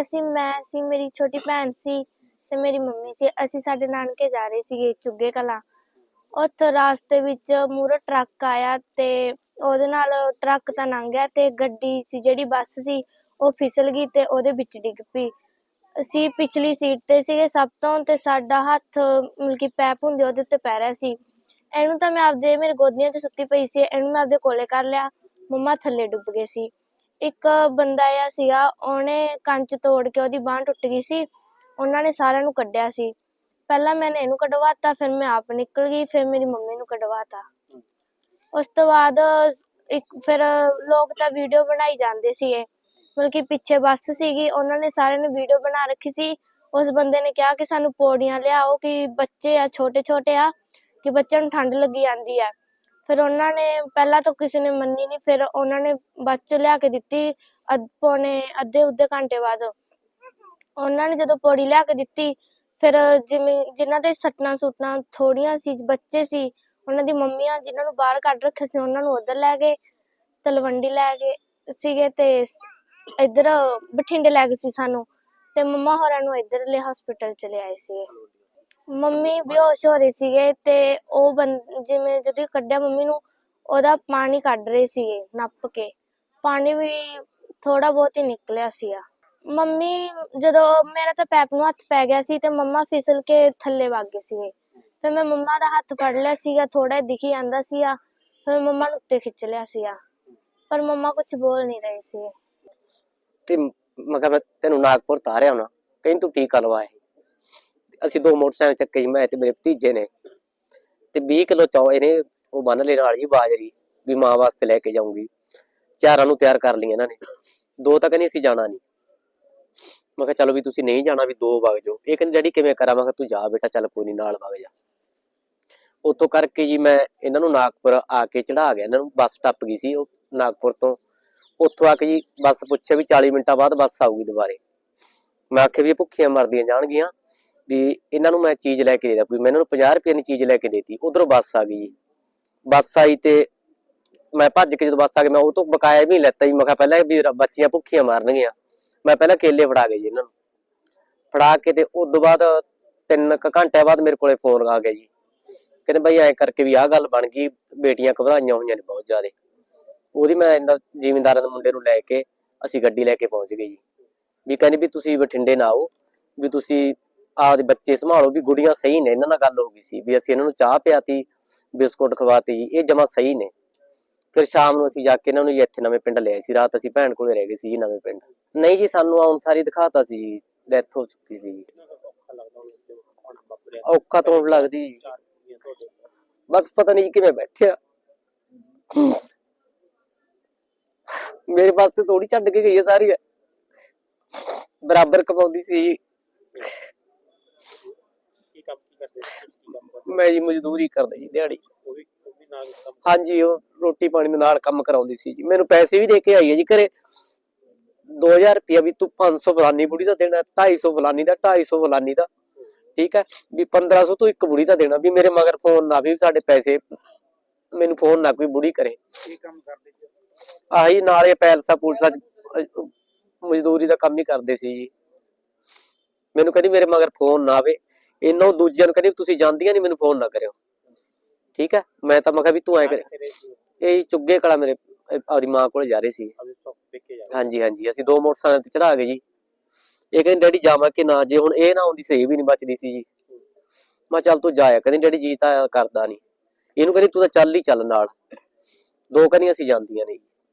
ਅਸੀਂ, ਮੈਂ ਸੀ, ਮੇਰੀ ਛੋਟੀ ਭੈਣ ਸੀ ਤੇ ਮੇਰੀ ਮੰਮੀ ਸੀ। ਅਸੀਂ ਸਾਡੇ ਨਾਨਕੇ ਜਾ ਰਹੇ ਸੀਗੇ ਚੁੱਗੇ ਕਲਾਂ। ਉੱਥੇ ਰਾਸਤੇ ਵਿੱਚ ਮੂਹਰੇ ਟਰੱਕ ਆਇਆ ਤੇ ਉਹਦੇ ਨਾਲ ਟਰੱਕ ਤਾਂ ਲੰਘ ਗਿਆ ਤੇ ਗੱਡੀ ਸੀ, ਜਿਹੜੀ ਬੱਸ ਸੀ, ਉਹ ਫਿਸਲ ਗਈ ਤੇ ਉਹਦੇ ਵਿੱਚ ਡਿੱਗ ਪਈ। ਅਸੀਂ ਪਿਛਲੀ ਸੀਟ ਤੇ ਸੀਗੇ ਸਭ ਤੋਂ ਤੇ ਸਾਡਾ ਹੱਥ ਮਤਲਬ ਕਿ ਪੈਪ ਹੁੰਦੇ ਉਹਦੇ ਉੱਤੇ ਪੈ ਰਿਹਾ ਸੀ। ਇਹਨੂੰ ਤਾਂ ਮੈਂ ਆਪਦੇ, ਮੇਰੇ ਗੋਦੀਆਂ ਚ ਸੁੱਤੀ ਪਈ ਸੀ। ਇਹਨੂੰ ਮੈਂ ਆਪਦੇ ਕੋਲੇ ਕਰ ਲਿਆ। ਮੰਮਾ ਥੱਲੇ ਡੁੱਬ ਗਏ ਸੀ। ਇੱਕ ਬੰਦਾ ਆ ਸੀਗਾ, ਉਹਨੇ ਕੰਚ ਤੋੜ ਕੇ ਉਹਦੀ ਬਾਂਹ ਟੁੱਟ ਗਈ ਸੀ। ਉਹਨਾਂ ਨੇ ਸਾਰਿਆਂ ਨੂੰ ਕੱਢਿਆ ਸੀ। ਪਹਿਲਾਂ ਮੈਨੇ ਇਹਨੂੰ ਕਢਵਾਤਾ, ਫਿਰ ਮੈਂ ਆਪ ਨਿਕਲ ਗਈ, ਫਿਰ ਮੇਰੀ ਮੰਮੀ ਨੂੰ ਕਢਵਾਤਾ। ਉਸ ਤੋਂ ਬਾਅਦ ਇੱਕ, ਫਿਰ ਲੋਕ ਤਾਂ ਵੀਡੀਓ ਬਣਾਈ ਜਾਂਦੇ ਸੀਗੇ ਮਤਲਬ ਕਿ ਪਿੱਛੇ ਬੱਸ ਸੀਗੀ, ਉਹਨਾਂ ਨੇ ਸਾਰਿਆਂ ਨੇ ਵੀਡੀਓ ਬਣਾ ਰੱਖੀ ਸੀ। ਉਸ ਬੰਦੇ ਨੇ ਕਿਹਾ ਕਿ ਸਾਨੂੰ ਪੌੜੀਆਂ ਲਿਆਓ, ਕਿ ਬੱਚੇ ਆ ਛੋਟੇ ਛੋਟੇ ਆ, ਕਿ ਬੱਚਿਆਂ ਨੂੰ ਠੰਡ ਲੱਗੀ ਜਾਂਦੀ ਆ। ਫਿਰ ਉਹਨਾਂ ਨੇ ਪਹਿਲਾਂ ਤਾਂ ਕਿਸੇ ਨੇ ਮੰਨੀ ਨਹੀਂ ਫਿਰ ਉਹਨਾਂ ਨੇ ਬਾਅਦ ਚ ਲਿਆ ਕੇ ਦਿੱਤੀ ਅੱਧ, ਪੌਣੇ ਅੱਧੇ ਉੱਧੇ ਘੰਟੇ ਬਾਅਦ। ਉਹਨਾਂ ਨੇ ਜਦੋਂ ਪੌੜੀ ਲਿਆ ਕੇ ਦਿੱਤੀ, ਫਿਰ ਜਿਵੇਂ ਜਿਨ੍ਹਾਂ ਦੇ ਸੱਟਾਂ ਸੁੱਟਾਂ ਥੋੜੀਆਂ ਸੀ, ਬੱਚੇ ਸੀ, ਉਹਨਾਂ ਦੀ ਮੰਮੀਆਂ ਜਿਨ੍ਹਾਂ ਨੂੰ ਬਾਹਰ ਕੱਢ ਰੱਖਿਆ ਸੀ, ਉਹਨਾਂ ਨੂੰ ਉੱਧਰ ਲੈ ਗਏ, ਤਲਵੰਡੀ ਲੈ ਗਏ ਸੀਗੇ ਤੇ ਇੱਧਰ ਬਠਿੰਡੇ ਲੈ ਗਏ ਸੀ ਸਾਨੂੰ, ਤੇ ਮੰਮਾ ਹੋਰਾਂ ਨੂੰ ਇੱਧਰਲੇ ਹਸਪੀਟਲ ਚ ਲਿਆਏ ਸੀ ਮੰਮੀ ਬੇਹੋਸ਼ ਹੋ ਰਹੇ ਸੀਗੇ ਤੇ ਉਹ ਬੰ, ਜਿਵੇਂ ਜਦੋਂ ਕੱਢਿਆ ਮੰਮੀ ਨੂੰ, ਉਹਦਾ ਪਾਣੀ ਕੱਢ ਰਹੇ ਸੀਗੇ, ਨੱਪ ਕੇ। ਪਾਣੀ ਵੀ ਥੋੜਾ ਬਹੁਤ ਹੀ ਨਿਕਲਿਆ ਸੀਗਾ। ਮੰਮੀ ਜਦੋਂ ਮੇਰਾ ਤਾਂ ਪੈਪ ਨੂੰ ਹੱਥ ਪੈ ਗਿਆ ਸੀ ਤੇ ਮੰਮਾ ਫਿਸਲ ਕੇ ਥੱਲੇ ਵਗ ਗਏ ਸੀਗੇ। ਫਿਰ ਮੈਂ ਮੰਮਾ ਦਾ ਹੱਥ ਫੜ ਲਿਆ ਸੀਗਾ ਥੋੜਾ ਦਿਖੀ ਜਾਂਦਾ ਸੀਗਾ, ਫਿਰ ਮੰਮਾ ਨੂੰ ਉੱਤੇ ਖਿੱਚ ਲਿਆ ਸੀਗਾ। ਪਰ ਮੰਮਾ ਕੁਝ ਬੋਲ ਨਹੀਂ ਰਹੇ ਸੀ ਤੇ ਮੈਂ ਕਿਹਾ ਮੈਂ ਤੈਨੂੰ ਨਾਗਪੁਰ ਤਾਰਿਆ ਹੋਣਾ, ਕਹਿੰਦੀ ਤੂੰ ਟੀਕਾ ਲਵਾਏ ਅਸੀਂ ਦੋ ਮੋਟਰਸਾਈਕਲ ਚੱਕੇ ਸੀ, ਮੈਂ ਤੇ ਮੇਰੇ ਭਤੀਜੇ ਨੇ। ਤੇ 20 ਕਿਲੋ ਚੌਏ ਨੇ ਉਹ ਬੰਨ ਲੈ ਨਾਲ ਜੀ ਬਾਜਰੀ, ਵੀ ਮਾਂ ਵਾਸਤੇ ਲੈ ਕੇ ਜਾਊਂਗੀ। ਚਾਰਾਂ ਨੂੰ ਤਿਆਰ ਕਰ ਲਈ ਇਹਨਾਂ ਨੇ। ਦੋ ਤਾਂ ਕਹਿੰਦੀ ਅਸੀਂ ਜਾਣਾ ਨਹੀਂ। ਮੈਂ ਕਿਹਾ ਚਲੋ ਵੀ ਤੁਸੀਂ ਨਹੀਂ ਜਾਣਾ, ਵੀ ਦੋ ਵਗ ਜਾਓ। ਇਹ ਕਹਿੰਦੀ, ਡੈਡੀ, ਕਿਵੇਂ ਕਰਾਂ? ਮੈਂ ਕਿਹਾ, ਤੂੰ ਜਾ ਬੇਟਾ, ਚੱਲ ਕੋਈ ਨਹੀਂ, ਨਾਲ ਵਗ ਜਾ। ਉੱਥੋਂ ਕਰਕੇ ਜੀ ਮੈਂ ਇਹਨਾਂ ਨੂੰ ਨਾਗਪੁਰ ਆ ਕੇ ਚੜਾ ਗਿਆ। ਇਹਨਾਂ ਨੂੰ ਬੱਸ ਟੱਪ ਗਈ ਸੀ ਉਹ ਨਾਗਪੁਰ ਤੋਂ। ਉੱਥੋਂ ਆ ਕੇ ਜੀ ਬੱਸ ਪੁੱਛਿਆ ਵੀ 40 ਮਿੰਟਾਂ ਬਾਅਦ ਬੱਸ ਆਊਗੀ ਦੁਬਾਰੇ। ਮੈਂ ਆਖਿਆ ਵੀ ਇਹ ਭੁੱਖੀਆਂ ਮਰਦੀਆਂ ਜਾਣਗੀਆਂ। ਵੀ ਇਹਨਾਂ ਨੂੰ ਮੈਂ ਚੀਜ਼ ਲੈ ਕੇ ਦੇ ਦਾਂ ਕੋਈ ਮੈਂ ਇਹਨਾਂ ਨੂੰ 50 ਰੁਪਏ ਦੀ ਚੀਜ਼ ਲੈ ਕੇ ਦੇਤੀ, ਉਧਰੋਂ ਬੱਸ ਆ ਗਈ ਜੀ। ਬੱਸ ਆਈ ਤੇ ਮੈਂ ਭੱਜ ਕੇ ਜਦੋਂ ਬੱਸ ਆ ਗਈ, ਮੈਂ ਉਹ ਤੋਂ ਬਕਾਇਆ ਵੀ ਲੈਤਾ ਜੀ, ਮੈਂ ਕਿਹਾ ਪਹਿਲਾਂ ਵੀ ਬੱਚੀਆਂ ਭੁੱਖੀਆਂ ਮਾਰਨਗੀਆਂ। ਮੈਂ ਪਹਿਲਾਂ ਕੇਲੇ ਫੜਾ ਗਏ ਜੀ ਇਹਨਾਂ ਨੂੰ। ਫੜਾ ਕੇ ਤੇ ਉਸ ਤੋਂ ਬਾਅਦ ਤਿੰਨ ਘੰਟੇ ਬਾਅਦ ਮੇਰੇ ਕੋਲੇ ਫੋਨ ਆ ਗਿਆ ਜੀ। ਕਹਿੰਦੇ ਬਈ ਐ ਕਰਕੇ ਵੀ ਆਹ ਗੱਲ ਬਣ ਗਈ, ਬੇਟੀਆਂ ਘਬਰਾਈਆਂ ਹੋਈਆਂ ਨੇ ਬਹੁਤ ਜ਼ਿਆਦੇ। ਉਹਦੀ ਮੈਂ ਇਹਨਾਂ ਜ਼ਿਮੀਂਦਾਰਾਂ ਦੇ ਮੁੰਡੇ ਨੂੰ ਲੈ ਕੇ ਅਸੀਂ ਗੱਡੀ ਲੈ ਕੇ ਪਹੁੰਚ ਗਏ ਜੀ। ਵੀ ਕਹਿੰਦੇ ਵੀ ਤੁਸੀਂ ਬਠਿੰਡੇ ਨਾ ਆਓ, ਵੀ ਤੁਸੀਂ ਆਪਦੇ ਬੱਚੇ ਸੰਭਾਲੋ ਵੀ ਗੁੜੀਆਂ ਸਹੀ ਨੇ, ਇਹਨਾਂ ਨਾਲ ਗੱਲ ਹੋ ਗਈ ਸੀ ਵੀ ਅਸੀਂ ਇਹਨਾਂ ਨੂੰ ਚਾਹ ਪਿਆਤੀ, ਬਿਸਕੁਟ ਖਵਾਤੇ ਜੀ ਇਹ ਜਮਾ ਸਹੀ ਨੇ। ਫਿਰ ਸ਼ਾਮ ਨੂੰ ਅਸੀਂ ਜਾ ਕੇ ਇਹਨਾਂ ਨੂੰ ਇੱਥੇ ਨਵੇਂ ਪਿੰਡ ਲਿਆਏ ਸੀ, ਰਾਤ ਅਸੀਂ ਭੈਣ ਕੋਲੇ ਰਹਿ ਗਏ ਸੀ ਜੀ ਨਵੇਂ ਪਿੰਡ। ਨਹੀਂ ਜੀ, ਸਾਨੂੰ ਆਉਣ ਸਾਰੀ ਦਿਖਾਤਾ ਸੀ ਜੀ ਡੈਥ ਹੋ ਚੁੱਕੀ ਸੀ ਜੀ। ਔਖਾ ਤਾਂ ਲੱਗਦੀ ਜੀ। ਬਸ ਪਤਾ ਨਹੀਂ ਕਿਵੇਂ ਬੈਠਿਆ। ਮੇਰੇ ਵਾਸਤੇ ਥੋੜੀ ਛੱਡ ਕੇ ਗਈ ਹੈ ਸਾਰੀ। ਬਰਾਬਰ ਕਮਾਉਂਦੀ ਸੀ ਕਰਦੇ ਸੀ ਤੁਸੀਂ ਕੀ ਕੰਮ ਕਰਦੇ ਮੈਂ ਜੀ ਮਜ਼ਦੂਰੀ ਕਰਦਾ ਜੀ ਦਿਹਾੜੀ। ਉਹ ਵੀ ਉਹ ਵੀ ਨਾਲ ਕੰਮ ਹਾਂਜੀ ਉਹ ਰੋਟੀ ਪਾਣੀ ਦੇ ਨਾਲ ਕੰਮ ਕਰਾਉਂਦੀ ਸੀ ਜੀ। ਮੈਨੂੰ ਪੈਸੇ ਵੀ ਦੇ ਕੇ ਆਈ ਹੈ ਜੀ ਘਰੇ। 2000 ਰੁਪਇਆ ਵੀ ਤੂੰ 500 ਫਲਾਨੀ ਬੁੜੀ ਦਾ ਦੇਣਾ 250 ਫਲਾਨੀ ਦਾ 250 ਫਲਾਨੀ ਦਾ। ਠੀਕ ਹੈ? ਵੀ 1500 ਤੂੰ ਇੱਕ ਬੁੜੀ ਦਾ ਦੇਣਾ ਵੀ ਮੇਰੇ ਮਗਰ ਫੋਨ ਨਾ ਵੀ ਸਾਡੇ ਪੈਸੇ ਮੈਨੂੰ ਫੋਨ ਨਾ ਕੋਈ ਬੁੜੀ ਕਰੇ। ਕੀ ਕੰਮ ਕਰਦੇ ਸੀ ਆਹੀ ਨਾਲੇ ਪੈਲਸਾ ਪੁਲਸਾ 'ਚ, ਅਹ, ਮਜ਼ਦੂਰੀ ਦਾ ਕੰਮ ਹੀ ਕਰਦੇ ਸੀ ਜੀ। ਮੈਨੂੰ ਕਹਿੰਦੀ ਮੇਰੇ ਮਗਰ ਫੋਨ ਨਾ ਆਵੇ। ਇਹਨਾਂ ਦੂਜਿਆਂ ਨੂੰ ਕਹਿੰਦੀ ਤੁਸੀਂ ਜਾਂਦੀਆਂ ਨਹੀਂ ਮੈਨੂੰ ਫੋਨ ਨਾ ਕਰਿਓ। ਠੀਕ ਹੈ? ਮੈਂ ਤਾਂ ਮੈਂ ਕਿਹਾ ਵੀ ਤੂੰ ਐ ਕਰ ਇਹ ਚੁੱਗੇ ਕਲਾ ਮੇਰੇ ਆਪਦੀ ਮਾਂ ਕੋਲ ਜਾ ਰਹੇ ਸੀ। ਹਾਂਜੀ ਹਾਂਜੀ। ਅਸੀਂ ਦੋ ਮੋਟਰਸਾਈਕਲ ਤੇ ਚੜਾ ਗਏ ਜੀ। ਇਹ ਕਹਿੰਦੀ ਡੈਡੀ ਜਾਵਾਂ ਕਿ ਨਾ? ਜੇ ਹੁਣ ਇਹ ਨਾ ਆਉਂਦੀ ਸਹੀ ਵੀ ਨਹੀਂ ਬਚਦੀ ਸੀ ਜੀ। ਮੈਂ ਚੱਲ ਤੂੰ ਜਾਇਆ ਕਹਿੰਦੀ ਡੈਡੀ ਜੀ ਤਾਂ ਕਰਦਾ ਨਹੀਂ ਇਹਨੂੰ ਕਹਿੰਦੀ ਤੂੰ ਤਾਂ ਚੱਲ ਹੀ ਚੱਲ ਨਾਲ। ਦੋ ਕਹਿੰਦੀ ਅਸੀਂ ਜਾਂਦੀਆਂ ਨਹੀਂ